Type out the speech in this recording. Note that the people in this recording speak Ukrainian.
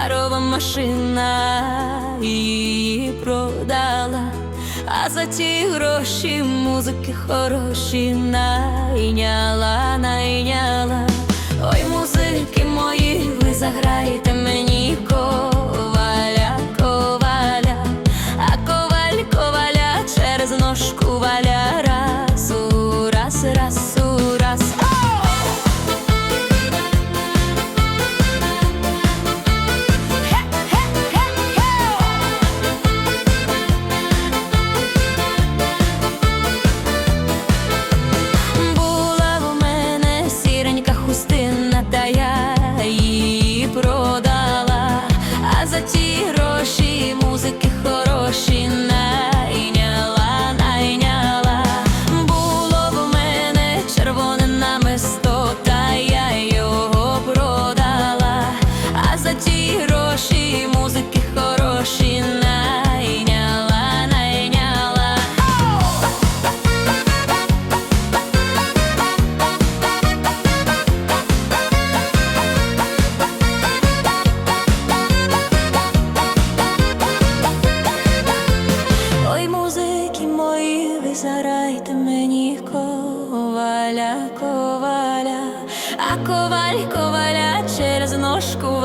парова машина її продала, а за ті гроші музики хороші найняла, найняла. Ой, музики мої, ви заграєте Дати мені коваля, коваля, а коваль коваля через ножку.